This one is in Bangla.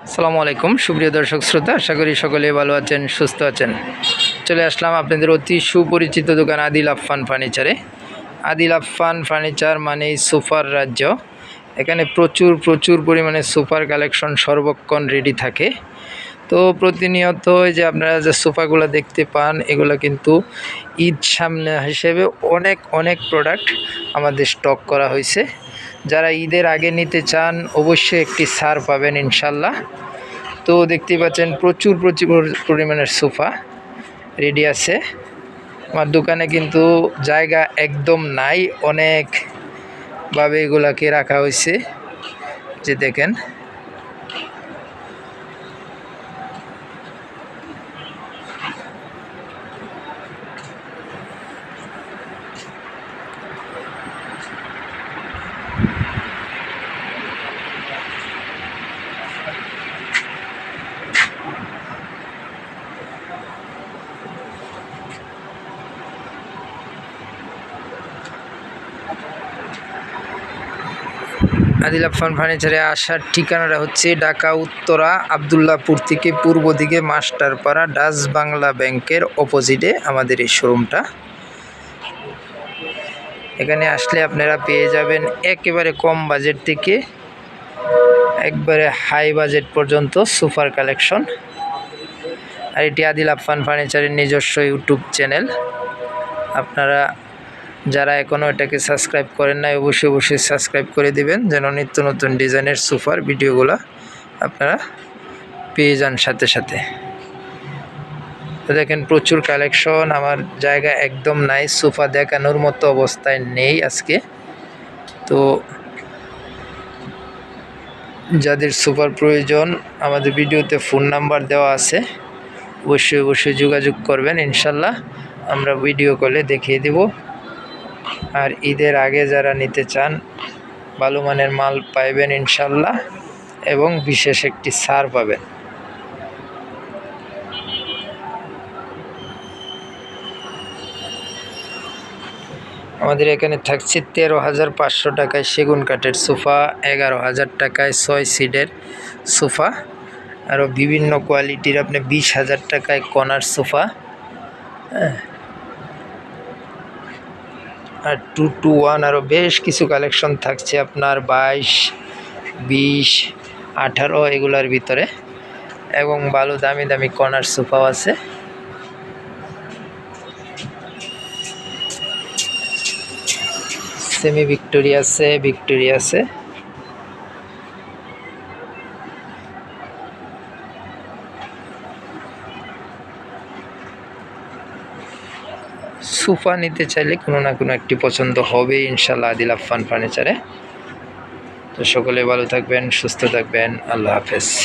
আসসালামু আলাইকুম, সুপ্রিয় দর্শক শ্রোতা, আশা করি সকলে ভালো আছেন, সুস্থ আছেন। চলে আসলাম আপনাদের অতি সুপরিচিত দোকান আদিল আফফান ফার্নিচারে। আদিল আফফান ফার্নিচার মানেই সোফার রাজ্য। এখানে প্রচুর প্রচুর পরিমাণে সোফার কালেকশন সর্বক্ষণ রেডি থাকে। তো প্রতিনিয়ত যে আপনারা যে সোফাগুলো দেখতে পান, এগুলো কিন্তু ঈদ সামনে হিসেবে অনেক অনেক প্রোডাক্ট আমাদের স্টক করা হয়েছে। যারা ঈদের আগে নিতে চান, অবশ্যই একটি সার পাবেন ইনশাল্লাহ। তো দেখতে পাচ্ছেন প্রচুর প্রচুর পরিমাণের সোফা রেডি আছে। আমার দোকানে কিন্তু জায়গা একদম নাই, অনেকভাবে এগুলাকে রাখা হয়েছে। যে দেখেন। আদিল আফান ফার্নিচারে আসার ঠিকানাটা হচ্ছে ঢাকা উত্তরা আবদুল্লাপুর থেকে পূর্ব দিকে মাস্টারপাড়া, ডাচ বাংলা ব্যাংকের অপোজিটে আমাদের এই শোরুমটা। এখানে আসলে আপনারা পেয়ে যাবেন একেবারে কম বাজেট থেকে একবারে হাই বাজেট পর্যন্ত সুপার কালেকশন। আর এটি আদিল আফান ফার্নিচারের নিজস্ব ইউটিউব চ্যানেল। আপনারা যারা এখনও এটাকে সাবস্ক্রাইব করেন নাই, অবশ্যই অবশ্যই সাবস্ক্রাইব করে দিবেন, যেন নিত্য নতুন ডিজাইনের সুপার ভিডিওগুলো আপনারা পেয়ে যান সাথে সাথে। দেখেন, প্রচুর কালেকশন, আমার জায়গা একদম নাই সোফা দেখানোর মতো অবস্থায় নেই আজকে। তো যাদের সুপার প্রয়োজন, আমাদের ভিডিওতে ফোন নাম্বার দেওয়া আছে, অবশ্যই অবশ্যই যোগাযোগ করবেন, ইনশাল্লাহ আমরা ভিডিও কলে দেখিয়ে দেব। আর ঈদের আগে যারা নিতে চান, ভালো মানের মাল পাইবেন ইনশাল্লাহ এবং বিশেষ একটি ছাড় পাবেন। আমাদের এখানে থাকছে তেরো হাজার পাঁচশো টাকায় সেগুন কাঠের সোফা, এগারো হাজার টাকায় ছয় সিডের সোফা, আরও বিভিন্ন কোয়ালিটির আপনি বিশ হাজার টাকায় কনার সোফা হ্যাঁ আর টু টু ওয়ান আরও বেশ কিছু কালেকশন থাকছে আপনার বাইশ, বিশ, আঠারো এগুলার ভিতরে। এবং ভালো দামি দামি কর্নার সোফাও আছে। সেমি ভিক্টোরিয়া আছে ভিক্টোরিয়া আছে। সোফা নিতে চাইলে কোনো না কোনো একটি পছন্দ হবে ইনশাল্লাহ আদিল আফান ফার্নিচারে। তো সকলে ভালো থাকবেন, সুস্থ থাকবেন, আল্লাহ হাফেজ।